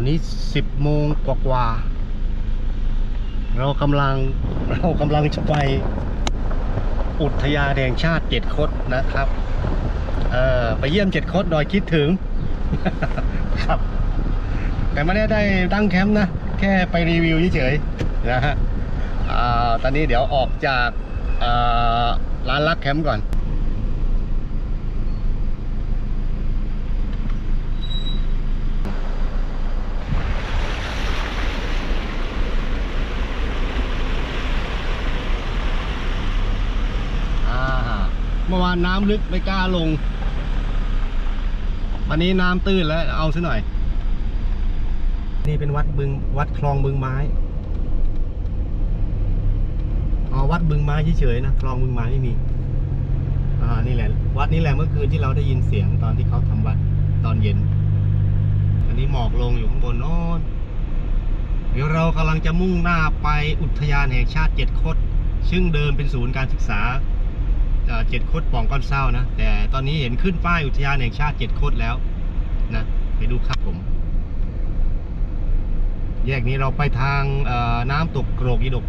อนนี้10โมงกว่าๆเรากำลังเรากำลังจะไปอุทยานแห่งชาติเจ็ดคดนะครับเออไปเยี่ยมเจ็ดคดดอยคิดถึง ครับ แต่ไม่ได้ได้ตั้งแคมป์นะ แค่ไปรีวิวเฉยๆนะฮะอ่าตอนนี้เดี๋ยวออกจากอ่าร้านลักแคมป์ก่อน อ่า เมื่อวานน้ำลึกไม่กล้าลง วันนี้น้ำตื้นแล้วเอาซะหน่อย นี่เป็นวัดบึงวัดคลองบึงไม้อ๋อวัดบึงไม้เฉยๆนะคลองบึงไม้ไม่มีอ่านี่แหละ วัดนี้แหละเมื่อคืนที่เราได้ยินเสียงตอนที่เขาทำวัดตอนเย็น อันนี้หมอกลงอยู่ข้างบนโน้นเดี๋ยวเรากำลังจะมุ่งหน้าไปอุทยานแห่งชาติเจ็ดคดซึ่งเดิมเป็นศูนย์การศึกษา เจ็ดคดป่องก้อนเศร้านะ แต่ตอนนี้เห็นขึ้นป้ายอุทยานแห่งชาติเจ็ดคดแล้วนะไปดูครับผม แยกนี้เราไปทางน้ำตกโกรกอีดก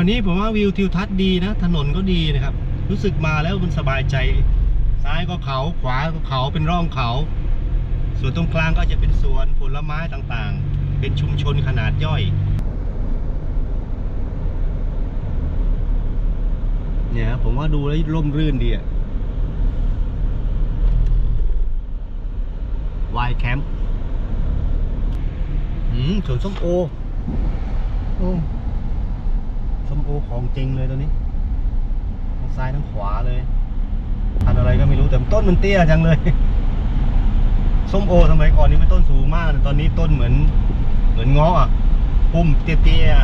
วนี้ผมว่าวิวทิวทัศน์ดีนะ ถนนก็ดีนะครับ รู้สึกมาแล้วมันสบายใจ ซ้ายก็เขาขวาก็เขาเป็นร่องเขา ส่วนตรงกลางก็จะเป็นสวนผลไม้ต่างๆ เป็นชุมชนขนาดย่อยเนี่ยผมว่าดูแล้วร่มรื่นดีอะวายแคมป์อืมสวนส้มโอโอ้ ส้มโอของจริงเลยตัวนี้ทั้งซ้ายทั้งขวาเลยพันอะไรก็ไม่รู้แต่ต้นมันเตี้ยจังเลยส้มโอสมัยก่อนนี่มันต้นสูงมากแต่ตอนนี้ต้นเหมือน เหมือนงาะอะพุ่มเตี้ยๆ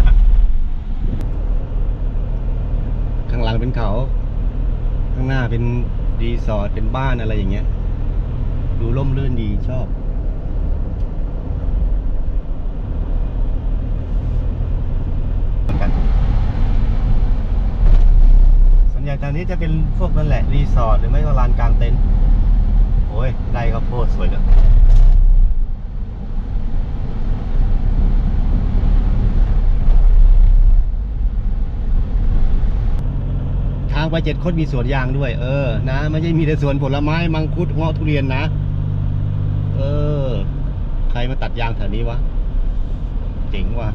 ข้างหลังเป็นเขา ข้างหน้าเป็นรีสอร์ทเป็นบ้านอะไรอย่างเงี้ย ดูร่มรื่นดีชอบ ส่วนใหญ่ตอนนี้จะเป็นพวกนั่นแหละรีสอร์ทหรือไม่ก็ลานกลางเต็นท์โอ้ยไร่ข้าวโพดสวยจังทางไปเจ็ดคดมีสวนยางด้วย เออ นะไม่ใช่มีแต่สวนผลไม้มังคุดเงาะทุเรียนนะ เออ ใครมาตัดยางแถวนี้วะ เจ๋งว่ะ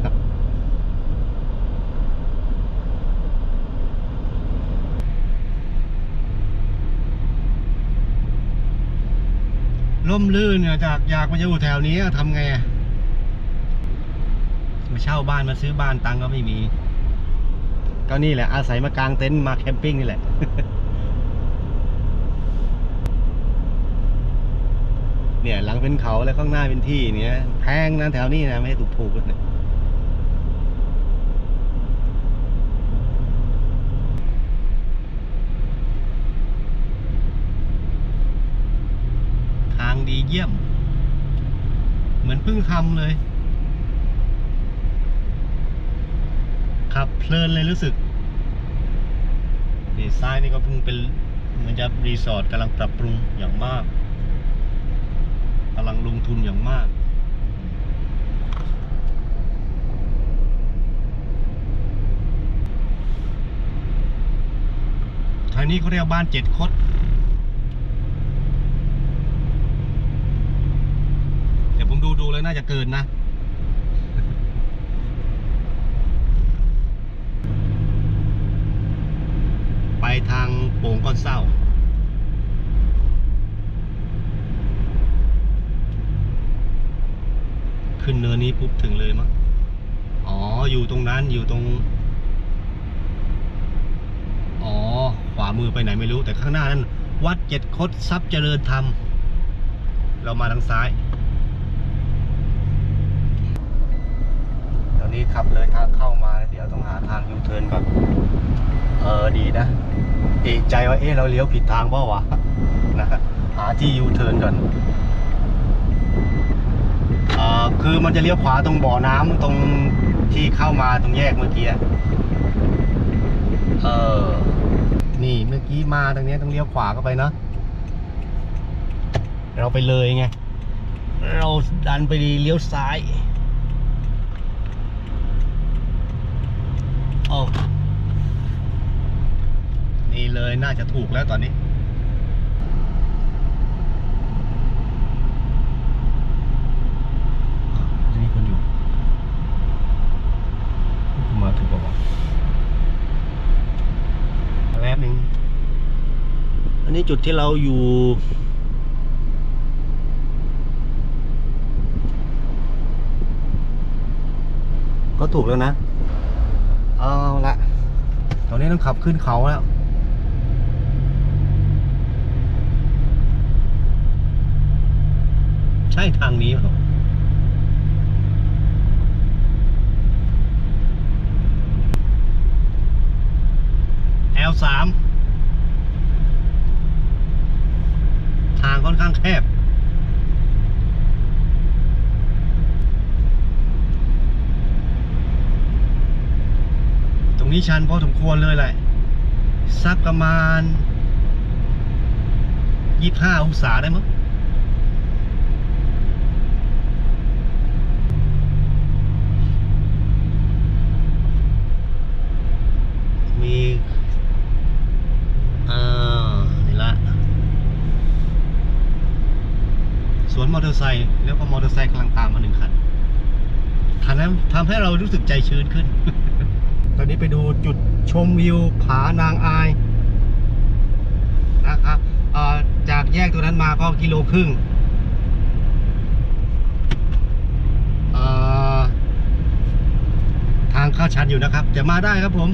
ร่มรื่นเนี่ยจากอยากมาอยู่แถวนี้ทำไงอะมาเช่าบ้านมาซื้อบ้านตังก็ไม่มี ก็นี่แหละ อาศัยมากางเต็นท์มาแคมปิ้งนี่แหละเนี่ยหลังเป็นเขาแล้วข้างหน้าเป็นที่เนี่ยแพงนะแถวนี้นะไม่ให้ถูกเลยทางดี เยี่ยม เหมือนเพิ่งทำเลยขับเพลินเลยรู้สึกนี่ซ้ายนี่ก็เพิ่งเป็นเหมือนจะรีสอร์ทกำลังปรับปรุงอย่างมากกำลังลงทุนอย่างมาก ทางนี้เขาเรียกบ้านเจ็ดคด เดี๋ยวผมดูดูแล้ว น่าจะเกินนะไปทางโป่งก้อนเศร้า ขึ้นเนินนี้ปุ๊บถึงเลยมั้งอ๋อ อยู่ตรงนั้นอยู่ตรง อ๋อ ขวามือไปไหนไม่รู้แต่ข้างหน้านั้น วัดเจ็ดคดทรัพย์เจริญธรรม เรามาทางซ้าย ตอนนี้ ขับเลยทางเข้ามาเดี๋ยวต้องหาทางยูเทิร์นก่อนเออดีนะเอกใจว่าเอ๊ะเราเลี้ยวผิดทางเปล่าวะนะเอาที่ยูเทิร์นก่อนเอ่อคือมันจะเลี้ยวขวาตรงบ่อน้ำตรงที่เข้ามาตรงแยกเมื่อกี้เออนี่เมื่อกี้มาตรงนี้ต้องเลี้ยวขวาเข้าไปเนาะเราไปเลยไงเราดันไปดีเลี้ยวซ้าย โอ้นี่เลยน่าจะถูกแล้วตอนนี้จะมีคนอยู่ มาถูกป่าวะแป๊บหนึงอันนี้จุดที่เราอยู่ก็ถูกแล้วนะเอาละตอ นี้ต้องขับขึ้นเขาแล้วใช่ทางนี้เปล่า L สามทางค่อนข้างแคบ รงนี้ชันพอสมควรเลยแหละสักประมาณยี่ห้าองศาได้มั้งมีอ่านี่ละสวนมอเตอร์ไซค์แล้วก็มอเตอร์ไซค์กำลังตามมาหนึ่งคันทำให้ทำให้เรารู้สึกใจชื้นขึ้น อนนี้ไปดูจุดชมวิวผานางอายนะครับจากแยกตัวนั้นมาก็กิโลครึ่งทางเข้าชันอยู่นะครับจะมาได้ครับผม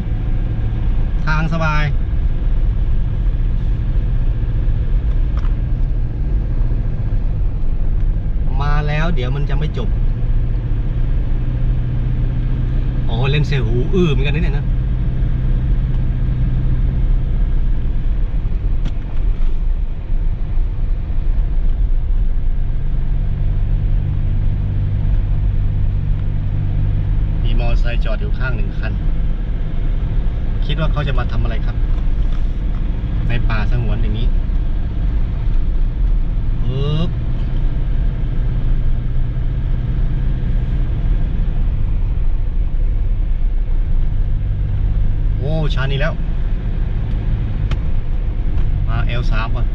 ทางสบายมาแล้วเดี๋ยวมันจะไม่จบ อ๋อ เล่นเซหูอื้อเหมือนกันนะเนี่ยนะมีมอเตอร์ไซค์จอดอยู่ข้างหนึ่งคัน คิดว่าเขาจะมาทำอะไรครับ ในป่าสงวนอย่างนี้ปึ๊บ อ้ชานี้แล้ว มา L3 ก่อน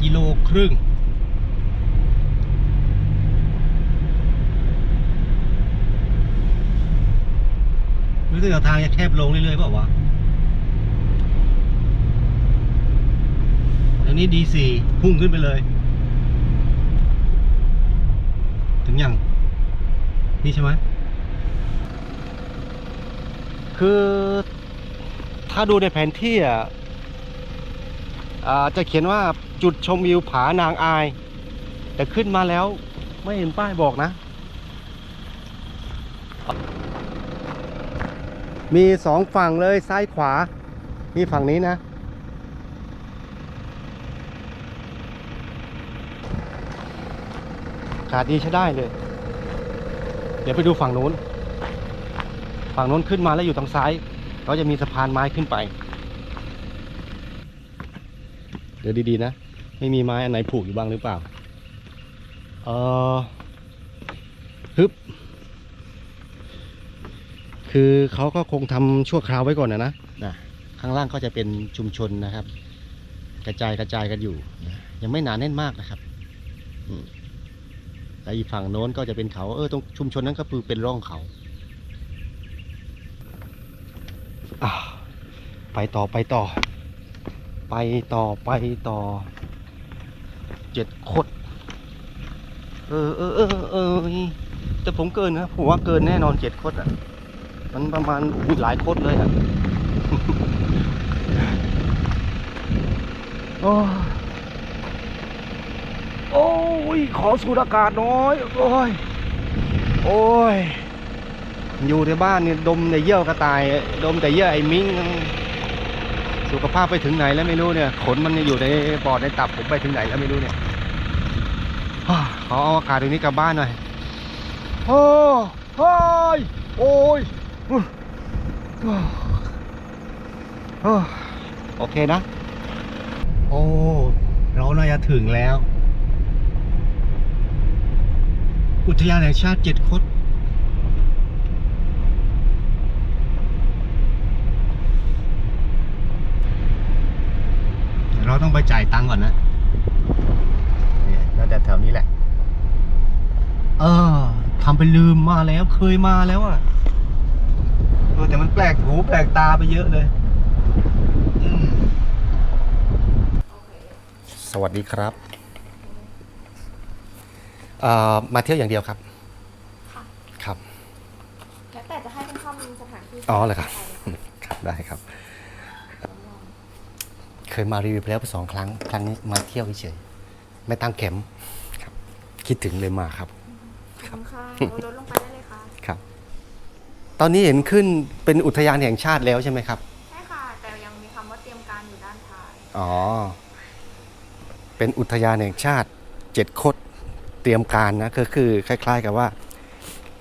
กิโลครึ่ง รู้สึกว่าทางจะแคบลงเรื่อยๆเปล่าวะอันนี้ D4 พุ่งขึ้นไปเลย ถึงยังนี่ใช่ไหมคือถ้าดูในแผนที่อะอ่าจะเขียนว่าจุดชมวิวผานางอาย แต่ขึ้นมาแล้วไม่เห็นป้ายบอกนะ มีสองฝั่งเลยซ้ายขวา มีฝั่งนี้นะ ขาดดีใช้ได้เลย เดี๋ยวไปดูฝั่งนู้น ฝั่งนู้นขึ้นมาแล้วอยู่ทางซ้าย ก็จะมีสะพานไม้ขึ้นไป เดี๋ยวดีๆนะ ไม่มีไม้อันไหนผูกอยู่บ้างหรือเปล่า เออฮึบ คือเขาก็คงทำชั่วคราวไว้ก่อนนะนะนะข้างล่างก็จะเป็นชุมชนนะครับ กระจายกระจายกันอยู่นะยังไม่หนาแน่นมากนะครับอืมแล้วอีกฝั่งโน้นก็จะเป็นเขาเออตรงชุมชนนั้นก็คือเป็นร่องเขาอ่าไปต่อไปต่อ ไปต่อไปต่อเจ็ดคดเออเออเออเออแต่ผมเกินนะผมว่าเกินแน่นอนเจ็ดคดอะ มันประมาณหลายคดเลยอะโอ้โอ้ย ขอสูดอากาศน้อย โอ้ย โอ้ย อยู่ในบ้านเนี่ยดมแต่เยี่ยวกระต่าย ดมแต่เยี่ยวไอ้มิงสุขภาพไปถึงไหนแล้วไม่รู้เนี่ย ขนมันอยู่ในปอดในตับผมไปถึงไหนแล้วไม่รู้เนี่ยขอเอาอากาศตรงนี้กลับบ้านหน่อย โอ้โอ้ย โอ้ย โอเคนะ โอ้ เราน่าจะถึงแล้ว อุทยานแห่งชาติเจ็ดคดเราต้องไปจ่ายตังค์ก่อนนะเนี่ยน่าจะแถวนี้แหละ เออทำไปลืมมาแล้วเคยมาแล้วอะ ออแต่มันแปลกหูแปลกตาไปเยอะเลยอืมสวัสดีครับเอ่อมาเที่ยวอย่างเดียวครับ ค่ะ ครับ แล้วแต่จะให้เป็นข้อมูลสถานที่อ๋อเหรอครับไปนะะครับได้ครับ เคยมารีวิวไปแล้วสองครั้ง ครั้งนี้มาเที่ยวเฉยๆไม่ตั้งเข็มครับ คิดถึงเลยมาครับ ขอบคุณค่ะเอารถลงไปได้เลยค่ะ ครับ ตอนนี้เห็นขึ้นเป็นอุทยานแห่งชาติแล้วใช่ไหมครับ ใช่ค่ะ แต่ยังมีคำว่าเตรียมการอยู่ด้านท้าย อ๋อ เป็นอุทยานแห่งชาติเจ็ดคดเตรียมการนะก็คือคล้าย ๆ กับว่า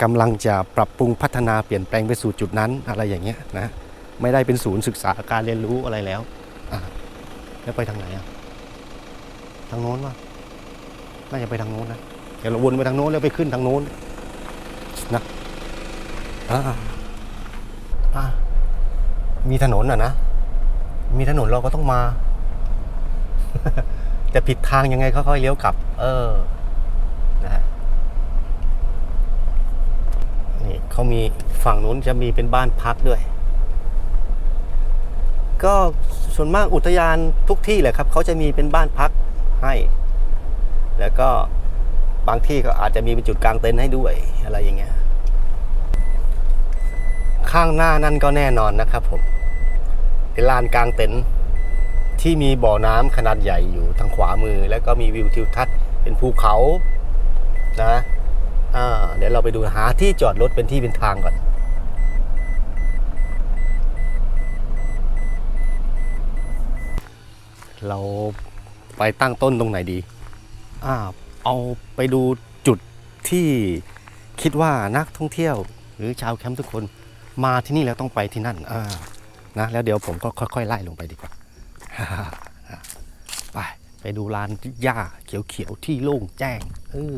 กำลังจะปรับปรุงพัฒนาเปลี่ยนแปลงไปสู่จุดนั้นอะไรอย่างเงี้ยนะไม่ได้เป็นศูนย์ศึกษาการเรียนรู้อะไรแล้วอะแล้วไปทางไหนอะทางโน้นวะน่าจะไปทางโน้นนะเดี๋ยวเราวนไปทางโน้นแล้วไปขึ้นทางโน้นนะ อ่าอ่ามีถนนอะนะ มีถนนเราก็ต้องมา แต่ผิดทางยังไงค่อยๆเลี้ยวกลับ เออ นะฮะนี่เขามีฝั่งนู้นจะมีเป็นบ้านพักด้วย ก็ส่วนมากอุทยานทุกที่แหละครับ เขาจะมีเป็นบ้านพักให้ แล้วก็บางที่ก็อาจจะมีเป็นจุดกลางเต็นท์ให้ด้วยอะไรอย่างเงี้ย ข้างหน้านั่นก็แน่นอนนะครับผมเป็นลานกลางเต็นท์ที่มีบ่อน้ำขนาดใหญ่อยู่ทางขวามือ แล้วก็มีวิวทิวทัศน์เป็นภูเขานะอ่าเดี๋ยวเราไปดูหาที่จอดรถเป็นที่เป็นทางก่อนเราไปตั้งต้นตรงไหนดีอ่าเอาไปดูจุดที่คิดว่านักท่องเที่ยว หรือชาวแคมป์ทุกคน มาที่นี่แล้วต้องไปที่นั่นอ่านะแล้วเดี๋ยวผมก็ค่อยๆไล่ลงไปดีกว่าไปไปดูลานหญ้าเขียวๆที่โล่งแจ้งเออ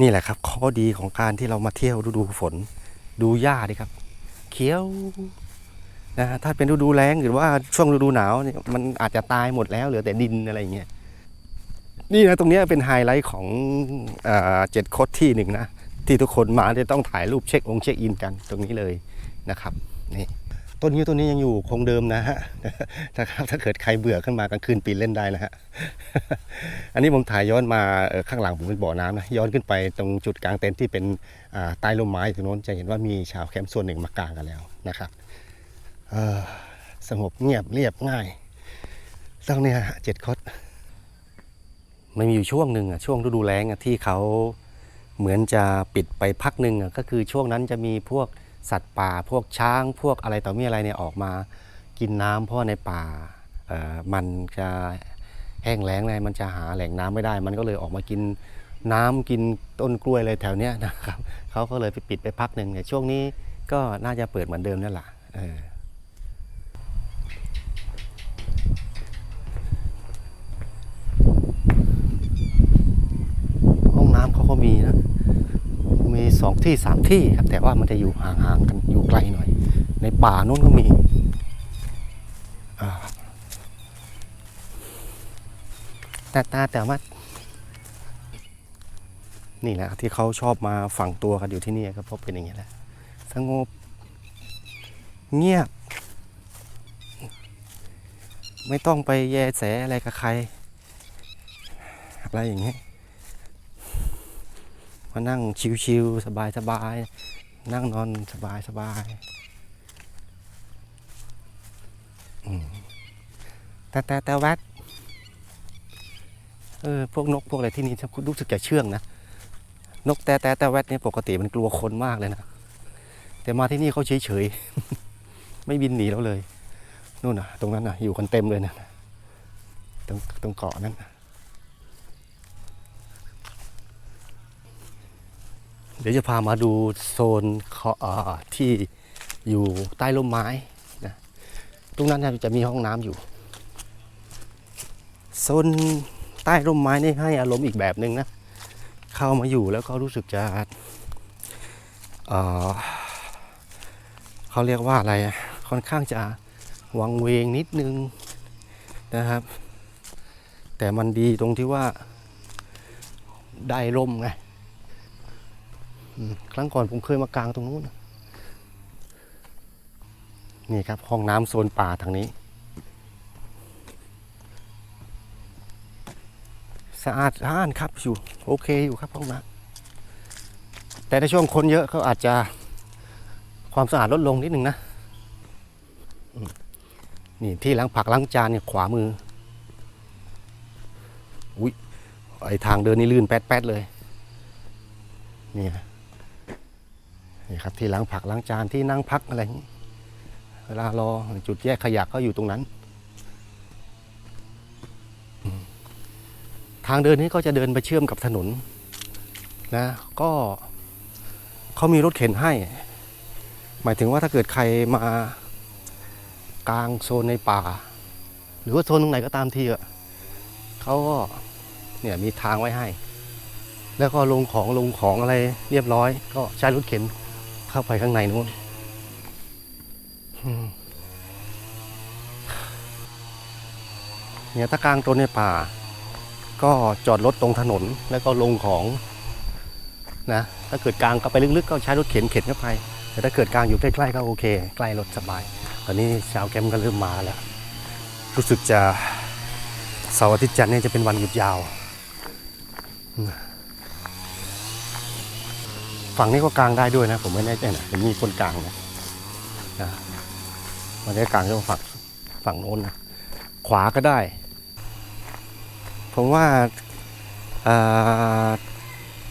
นี่แหละครับ ข้อดีของการที่เรามาเที่ยวฤดูฝน ดูหญ้าดิครับ เขียวนะฮะถ้าเป็นฤดูแล้งหรือว่าช่วงฤดูหนาวเนี่ยมันอาจจะตายหมดแล้วเหลือแต่ดินอะไรอย่างเงี้ยนี่นะตรงเนี้ยเป็นไฮไลท์ของเจ็ดคดที่หนึ่งนะ ที่ทุกคนมาจะต้องถ่ายรูปเช็คองเช็คอินกันตรงนี้เลยนะครับนี่ ต้นนิ้ต้นนี้ยังอยู่คงเดิมนะฮะนะครับถ้าเกิดใครเบื่อขึ้นมากลางคืนปีนเล่นได้นะฮะอันนี้ผมถ่ายย้อนมาข้างหลังผมเป็นบ่อน้ำนะย้อนขึ้นไปตรงจุดกลางเต็นท์ที่เป็นใต้ร่มไม้ตรงโน้นจะเห็นว่ามีชาวแคมป์ส่วนหนึ่งมากางกันแล้วนะครับสงบเงียบเรียบง่ายตั้งเนี่ยเจ็ดคดมันมีอยู่ช่วงหนึ่งอะช่วงฤดูแล้งอะที่เขาเหมือนจะปิดไปพักหนึ่งอะก็คือช่วงนั้นจะมีพวก สัตว์ป่าพวกช้างพวกอะไรต่อมีอะไรเนี่ยออกมากินน้ำเพราะในป่าเอ่อมันจะแห้งแล้งเลยมันจะหาแหล่งน้ำไม่ได้ มันก็เลยออกมากินน้ำกินต้นกล้วยอะไรแถวเนี้ยนะครับเขาก็เลยไปปิดไปพักหนึ่งเนี่ยช่วงนี้ก็น่าจะเปิดเหมือนเดิมนั่นแหละห้องน้ำเขาก็มีนะ สองที่สามที่ครับ แต่ว่ามันจะอยู่ห่างๆกันอยู่ไกลหน่อย ในป่านู้นก็มีอ่าแต่ตาแต่ว่า นี่แหละที่เขาชอบมาฝังตัวกันอยู่ที่นี่ก็เพราะเป็นอย่างนี้แหละสงบ เงียบ ไม่ต้องไปแยแสอะไรกับใคร อะไรอย่างเงี้ย มานั่งชิวๆสบายๆ นั่งนอนสบายๆอืมแต่แต่แต่แวดเออพวกนกพวกอะไรที่นี่รู้สึกจะเชื่องนะ นกแต่แต่แต่แวดเนี่ยปกติมันกลัวคนมากเลยนะ แต่มาที่นี่เขาเฉยๆไม่บินหนีเราเลย นู่นน่ะ ตรงนั้นน่ะ อยู่กันเต็มเลยนะตรงตรงเกาะนั้น เดี๋ยวจะพามาดูโซนที่อยู่ใต้ร่มไม้นะตรงนั้นจะมีห้องน้ำอยู่ โซนใต้ร่มไม้นี่ให้อารมณ์อีกแบบหนึ่งนะ เข้ามาอยู่แล้วก็รู้สึกจะเเขาเรียกว่าอะไรค่อนข้างจะวังเวงนิดนึงนะครับ แต่มันดีตรงที่ว่าได้ร่มไง ครั้งก่อนผมเคยมากางตรงนู้นนี่ครับ ห้องน้ำโซนป่าทางนี้ สะอาดอ้านครับอยู่โอเคอยู่ครับห้องน้ำแต่ในช่วงคนเยอะเขาอาจจะความสะอาดลดลงนิดหนึ่งนะนี่ที่ล้างผักล้างจานเนี่ยขวามือ อุ้ยไอทางเดินนี่ลื่นแป๊ดๆเลย นี่นะ นี่ครับที่ล้างผักล้างจานที่นั่งพักอะไรเวลารอจุดแยกขยะก็อยู่ตรงนั้น ทางเดินนี้ก็จะเดินไปเชื่อมกับถนนนะก็เขามีรถเข็นให้ หมายถึงว่าถ้าเกิดใครมากลางโซนในป่า หรือว่าโซนตรงไหนก็ตามทีอะเขาก็เนี่ยมีทางไว้ให้ แล้วก็ลงของลงของอะไรเรียบร้อย ก็ใช้รถเข็น เข้าไปข้างในนู้นเนี่ยถ้ากลางต้นในป่า ก็จอดรถตรงถนนแล้วก็ลงของนะถ้าเกิดกลางก็ไปลึกๆ ก็ใช้รถเข็นเข็นเข้าไป แต่ถ้าเกิดกลางอยู่ใกล้ๆก็โอเค ใกล้รถสบาย ตอนนี้ชาวแคมป์ก็เริ่มมาแล้ว รู้สึกจะเสาร์อาทิตย์จันทร์เนี่ยจะเป็นวันหยุดยาว ฝั่งนี้ก็กลางได้ด้วยนะ ผมไม่แน่ใจนะเห็นมีคนกลางนะนะมันได้กลางที่ฝั่งฝั่งโน้นนะขวาก็ได้ ผมว่า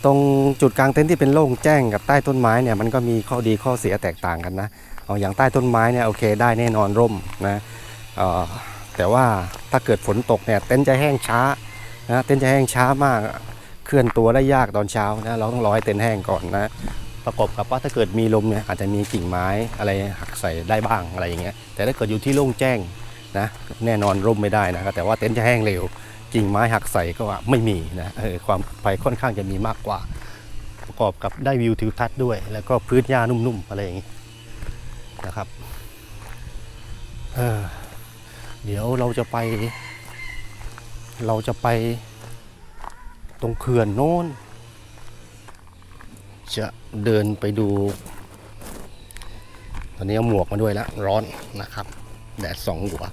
ตรงจุดกลางเต็นท์ที่เป็นโล่งแจ้งกับใต้ต้นไม้เนี่ยมันก็มีข้อดีข้อเสียแตกต่างกันนะเอาอย่างใต้ต้นไม้เนี่ยโอเคได้แน่นอนร่มนะแต่ว่าถ้าเกิดฝนตกเนี่ยเต็นท์จะแห้งช้านะเต็นท์จะแห้งช้ามาก เคลื่อนตัวได้ยากตอนเช้านะเราต้องรอให้เต็นท์แห้งก่อนนะ ประกอบกับว่าถ้าเกิดมีลมเนี่ยอาจจะมีกิ่งไม้อะไรหักใส่ได้บ้างอะไรอย่างเงี้ยแต่ถ้าเกิดอยู่ที่โล่งแจ้งนะแน่นอนร่มไม่ได้นะแต่ว่าเต็นท์จะแห้งเร็วกิ่งไม้หักใส่ก็ไม่มีนะเออความปลอดภัยค่อนข้างจะมีมากกว่า ประกอบกับได้วิวทิวทัศน์ด้วย แล้วก็พื้นหญ้านุ่มๆอะไรอย่างงี้นะครับเออเดี๋ยวเราจะไป เราจะไป ตรงเขื่อนโน้น จะเดินไปดู ตอนนี้เอาหมวกมาด้วยแล้วร้อนนะครับ แดดสองหัว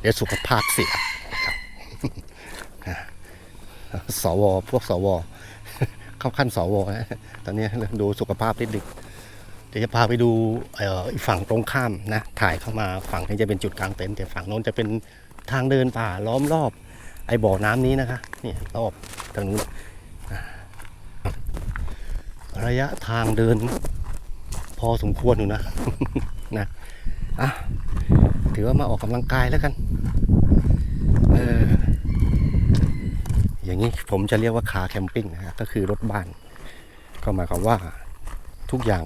เดี๋ยวสุขภาพเสียสวพวกสวเข้าขั้นสวนะตอนนี้ดูสุขภาพนิดนึงเดี๋ยวจะพาไปดูอีกฝั่งตรงข้ามนะ ถ่ายเข้ามาฝั่งนี้จะเป็นจุดกลางเต็นท์แต่ฝั่งโน้นจะเป็นทางเดินป่าล้อมรอบ ไอ้บ่อน้ำนี้นะคะนี่รอบ ทางนู้นระยะทางเดิน พอสมควรอยู่นะนะอะถือว่ามาออกกำลังกายแล้วกันเอออย่างนี้ผมจะเรียกว่าคาร์แคมปิ้งนะฮะก็คือรถบ้าน ก็หมายความว่าทุกอย่าง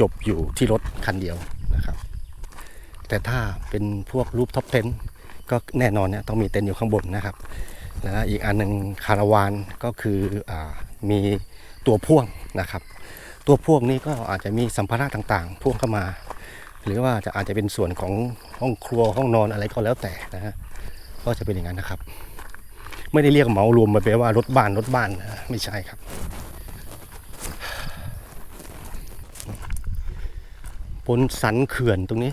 จบอยู่ที่รถคันเดียวนะครับ แต่ถ้าเป็นพวกรูปท็อปเต็นก็แน่นอนเนี่ยต้องมีเต็นท์อยู่ข้างบนนะครับ นะอีกอันหนึ่งคาราวานก็คืออมีตัวพ่วงนะครับ ตัวพ่วงนี้ก็อาจจะมีสัมภาระต่างๆ พ่วงเข้ามา หรือว่าจะอาจจะเป็นส่วนของห้องครัวห้องนอนอะไรก็แล้วแต่นะฮะก็จะเป็นอย่างนั้นนะครับ ไม่ได้เรียกเหมารวมมาแปลว่ารถบ้านรถบ้านนะไม่ใช่ครับ บนสันเขื่อนตรงนี้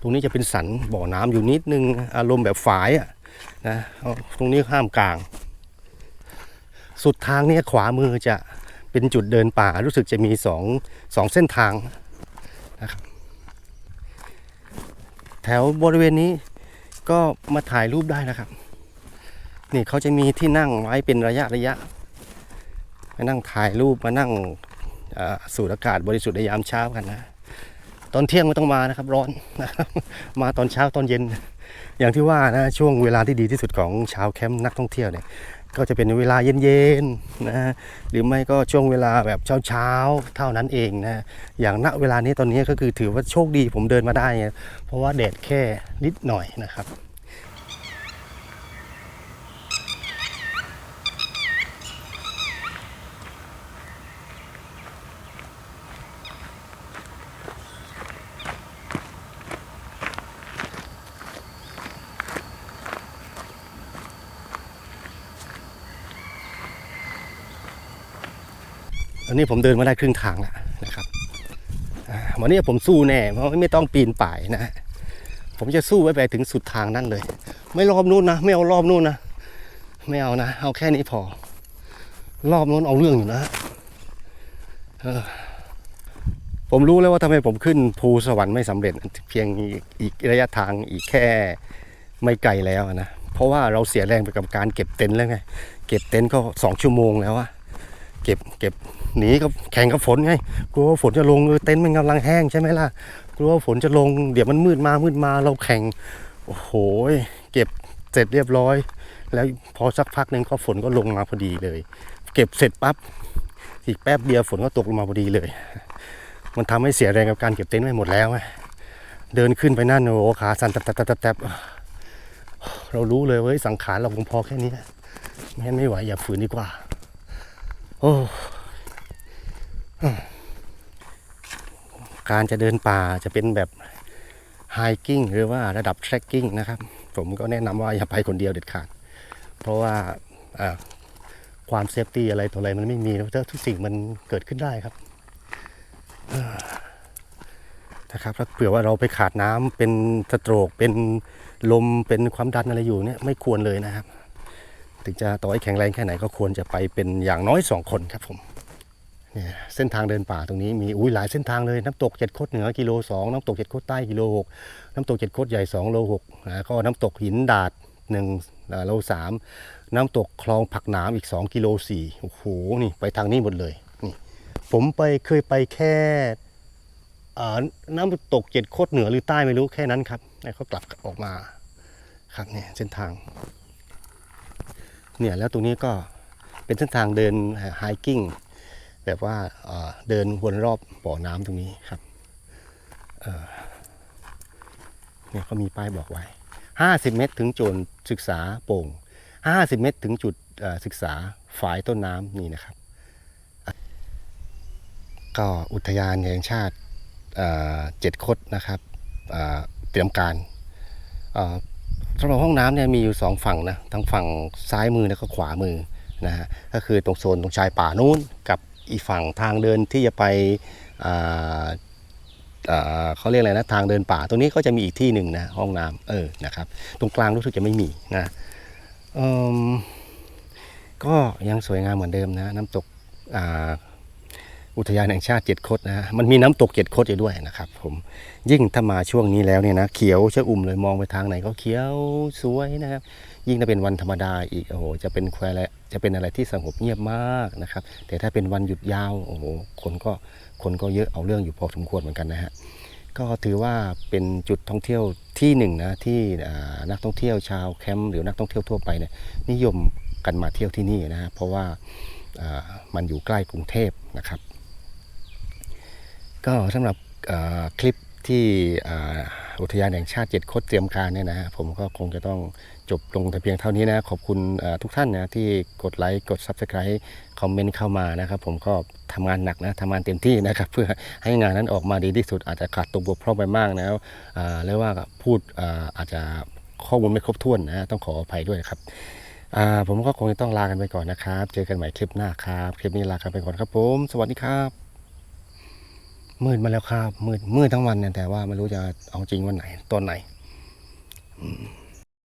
ตรงนี้จะเป็นสันบ่อน้ำอยู่นิดนึงอารมณ์แบบฝายอะ นะตรงนี้ห้ามกลาง สุดทางเนี่ยขวามือจะเป็นจุดเดินป่ารู้สึกจะมีสองสองเส้นทางนะครับแถวบริเวณนี้ก็มาถ่ายรูปได้นะครับ นี่เขาจะมีที่นั่งไว้เป็นระยะระยะ มานั่งถ่ายรูปมานั่งสูดอากาศบริสุทธิ์ในยามเช้ากันนะ ตอนเที่ยงไม่ต้องมานะครับ ร้อน มาตอนเช้าตอนเย็น อย่างที่ว่านะช่วงเวลาที่ดีที่สุดของชาวแคมป์นักท่องเที่ยวเนี่ยก็จะเป็นเวลาเย็นๆนะหรือไม่ก็ช่วงเวลาแบบเช้าๆเท่านั้นเองนะอย่างณเวลานี้ตอนนี้ก็คือถือว่าโชคดีผมเดินมาได้ เพราะว่าแดดแค่นิดหน่อยนะครับ อันนี้ผมเดินมาได้ครึ่งทางแล้วนะครับวันนี้ผมสู้แน่เพราะไม่ต้องปีนป่ายนะฮะผมจะสู้ไว้ไปถึงสุดทางนั่นเลย ไม่รอบนู้นนะ ไม่เอารอบนู้นนะ ไม่เอานะ เอาแค่นี้พอ รอบนู้นเอาเรื่องอยู่นะผมรู้แล้วว่าทำไมผมขึ้นภูสวรรค์ไม่สำเร็จ เพียงอีกอีกระยะทางอีกแค่ไม่ไกลแล้วนะ เพราะว่าเราเสียแรงไปกับการเก็บเต็นท์แล้วไง เก็บเต็นท์ก็สองชั่วโมงแล้วอะเก็บเก็บ หนีกับแข่งกับฝนไงกลัวว่าฝนจะลงเออเต็นท์มันกำลังแห้งใช่ไหมล่ะ กลัวว่าฝนจะลงเดี๋ยวมันมืดมามืดมาเราแข่งโอ้โหเก็บเสร็จเรียบร้อย แล้วพอสักพักหนึ่งก็ฝนก็ลงมาพอดีเลย เก็บเสร็จปั๊บอีกแป๊บเดียวฝนก็ตกลงมาพอดีเลย มันทำให้เสียแรงกับการเก็บเต็นท์ไปหมดแล้วไงเดินขึ้นไปนั่นโอ้ขาสั่นแตบแตบแตบแตบเรารู้เลยเว้ยสังขารเราคงพอแค่นี้ไม่งั้นไม่ไหวอย่าฝืนดีกว่า โอ้ การจะเดินป่าจะเป็นแบบไฮกิ้งหรือว่าระดับเทรคกิ้งนะครับ ผมก็แนะนำว่าอย่าไปคนเดียวเด็ดขาด เพราะว่าความเซฟตี้อะไรตัวอะไรมันไม่มีแล้วทุกสิ่งมันเกิดขึ้นได้ครับนะครับถ้าเผื่อว่าเราไปขาดน้ำเป็นสโตรกเป็นลมเป็นความดันอะไรอยู่เนี่ยไม่ควรเลยนะครับ ถึงจะต่อให้แข็งแรงแค่ไหนก็ควรจะไปเป็นอย่างน้อยสองคนครับผม เนี่ยเส้นทางเดินป่าตรงนี้มีอุ้ยหลายเส้นทางเลยน้ำตกเจ็ดคดเหนือกิโลสองน้ำตกเจ็ดคดใต้กิโลหกน้ำตกเจ็ดคดใหญ่สองโลหกนะก็น้ำตกหินดาดหนึ่งโลสามน้ำตกคลองผักหนามอีกสองกิโลสี่โอ้โหนี่ไปทางนี้หมดเลยนี่ผมไปเคยไปแค่น้ำตกเจ็ดโคดเหนือหรือใต้ไม่รู้แค่นั้นครับแล้วก็กลับออกมาครับเนี่ยเส้นทาง เนี่ยแล้วตรงนี้ก็เป็นเส้นทางเดินไฮกิ้ง แบบว่าเดินวนรอบบ่อน้ำตรงนี้ครับเนี่ยเขามีป้ายบอกไว้ 50 เมตรถึงจุดศึกษาโป่ง 50 เมตรถึงจุดศึกษาฝายต้นน้ำนี่นะครับ ก็อุทยานแห่งชาติเจ็ดคดนะครับเตรียมการสำหรับห้องน้ำเนี่ยมีอยู่สองฝั่งนะทั้งฝั่งซ้ายมือแล้วก็ขวามือนะฮะก็คือตรงโซนตรงชายป่านู้นกับ อีกฝั่งทางเดินที่จะไปเขาเรียกอะไรนะทางเดินป่า ตรงนี้ก็จะมีอีกที่หนึ่งนะห้องน้ำเออนะครับ ตรงกลางรู้สึกจะไม่มีนะก็ยังสวยงามเหมือนเดิมนะ น้ำตกอุทยานแห่งชาติเจ็ดคดนะมันมีน้ำตกเจ็ดคดอยู่ด้วยนะครับ ผมยิ่งถ้ามาช่วงนี้แล้วเนี่ยนะเขียวชะอุ่มเลยมองไปทางไหนก็เขียวสวยนะครับ ยิ่งถ้าเป็นวันธรรมดาอีกโอ้โหจะเป็นแควร์และจะเป็นอะไรที่สงบเงียบมากนะครับ แต่ถ้าเป็นวันหยุดยาวโอ้โหคนก็คนก็เยอะเอาเรื่องอยู่พอสมควรเหมือนกันนะฮะก็ถือว่าเป็นจุดท่องเที่ยวที่หนึ่งนะที่นักท่องเที่ยวชาวแคมป์หรือนักท่องเที่ยวทั่วไปเนี่ยนิยมกันมาเที่ยวที่นี่นะฮะเพราะว่ามันอยู่ใกล้กรุงเทพนะครับ ก็สำหรับคลิปที่ อุทยานแห่งชาติเจ็ดคดเตรียมการเนี่ยนะฮะผมก็คงจะต้องจบลงแต่เพียงเท่านี้นะ ขอบคุณทุกท่านนะที่กดไลค์กด Subscribe คอมเมนต์เข้ามานะครับผมก็ทำงานหนักนะทำงานเต็มที่นะครับ เพื่อให้งานนั้นออกมาดีที่สุดอาจจะขาดตกบกพร่องไปมากนะอ่าเรียกว่าพูดอาจจะข้อมูลไม่ครบถ้วนนะต้องขออภัยด้วยครับผมก็คงจะต้องลากันไปก่อนนะครับ เจอกันใหม่คลิปหน้าครับ คลิปนี้ลากันไปก่อนครับผม สวัสดีครับ มืดมาแล้วครับ มืดมืดทั้งวันเนี่ยแต่ว่าไม่รู้จะเอาจริงวันไหนตอนไหนอืม